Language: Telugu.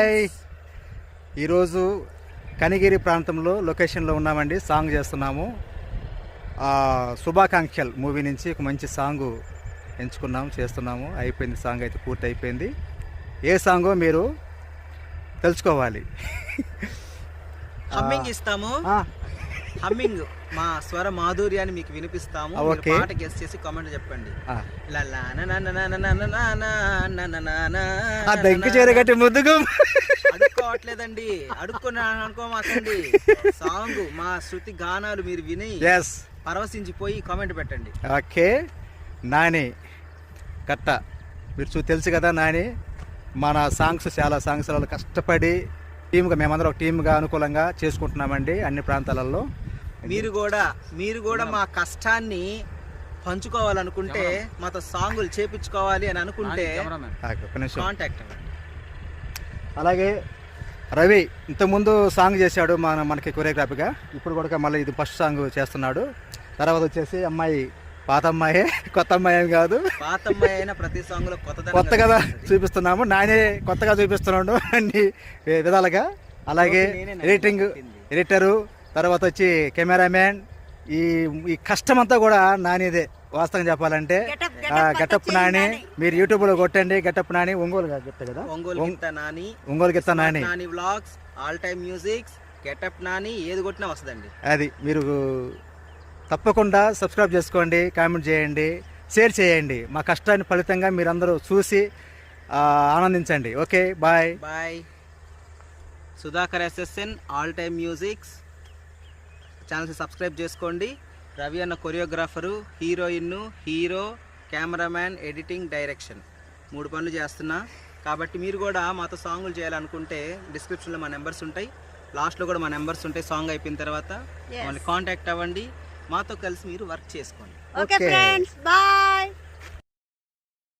హాయ్. ఈరోజు కనిగిరి ప్రాంతంలో లొకేషన్లో ఉన్నామండి సాంగ్ చేస్తున్నాము. శుభాకాంక్షల్. మూవీ నుంచి ఒక మంచి సాంగ్ ఎంచుకున్నాము చేస్తున్నాము. అయిపోయింది సాంగ్ అయితే పూర్తి అయిపోయింది ఏ సాంగో మీరు తెలుసుకోవాలి. ఇస్తాము. హమ్మింగ్ మా స్వర మాధుర్యాన్ని మీకు వినిపిస్తాము పాట గెస్ట్ చేసి కామెంట్ చెప్పండి చేరగట్టి అడుక్కోవట్లేదండి అడుక్కున్నా అనుకోమాకండి సాంగ్ మా శృతి గానాలు మీరు విని పరవశించిపోయి కామెంట్ పెట్టండి ఓకే నాని కట్ట మీరు చూ తెలుసు కదా నాని మన సాంగ్స్ చాలా సాంగ్స్ కష్టపడి టీమ్గా మేమందరం ఒక టీమ్గా అనుకూలంగా చేసుకుంటున్నామండి అన్ని ప్రాంతాలలో మీరు కూడా మీరు కూడా మా కష్టాన్ని పంచుకోవాలనుకుంటే మాతో సాంగులు చేపించుకోవాలి అని అనుకుంటే కాంటాక్ట్ అలాగే రవి ఇంతకుముందు సాంగ్ చేశాడు మన మనకి కొరియోగ్రాఫీగా. ఇప్పుడు కూడా మళ్ళీ ఇది ఫస్ట్ సాంగ్ చేస్తున్నాడు. తర్వాత వచ్చేసి అమ్మాయి పాత అమ్మాయి కొత్త అమ్మాయి ఏం కాదు. పాత అమ్మాయి అయినా ప్రతి సాంగ్లో కొత్త కొత్త కదా చూపిస్తున్నాము. నానే కొత్తగా చూపిస్తున్నాడు అన్ని విధాలుగా. అలాగే ఎడిటింగ్. ఎడిటరు తర్వాత వచ్చి కెమెరామ్యాన్ ఈ ఈ కష్టం అంతా కూడా నానిదే వాస్తవం చెప్పాలంటే. గెటప్ నాని. మీరు యూట్యూబ్లో కొట్టండి గెటప్ నాని ఒంగోలు చెప్తా కదా? ఒంగోలు ఒంగ్- గిత్త నాని ఒంగోలు గిత్త Nani. Nani vlogs all time musics getup Nani ఏది కొట్టినా వస్తుందండి. అది మీరు తప్పకుండా సబ్స్క్రైబ్ చేసుకోండి కామెంట్ చేయండి షేర్ చేయండి. మా కష్టాన్ని ఫలితంగా మీరందరూ చూసి ఆ, ఆనందించండి. Okay bye. Bye. Sudhakar SSN all time musics. ఛానల్ని సబ్స్క్రైబ్ చేసుకోండి. రవి అన్న choreographer heroine hero cameraman editing direction మూడు పనులు చేస్తున్నా. కాబట్టి మీరు కూడా మాతో సాంగులు చేయాలనుకుంటే డిస్క్రిప్షన్లో మా నెంబర్స్ ఉంటాయి. లాస్ట్లో కూడా మా నెంబర్స్ ఉంటాయి సాంగ్ అయిపోయిన తర్వాత. మమ్మల్ని కాంటాక్ట్ అవ్వండి. మాతో కలిసి మీరు వర్క్ చేసుకోండి. ఓకే. Friends bye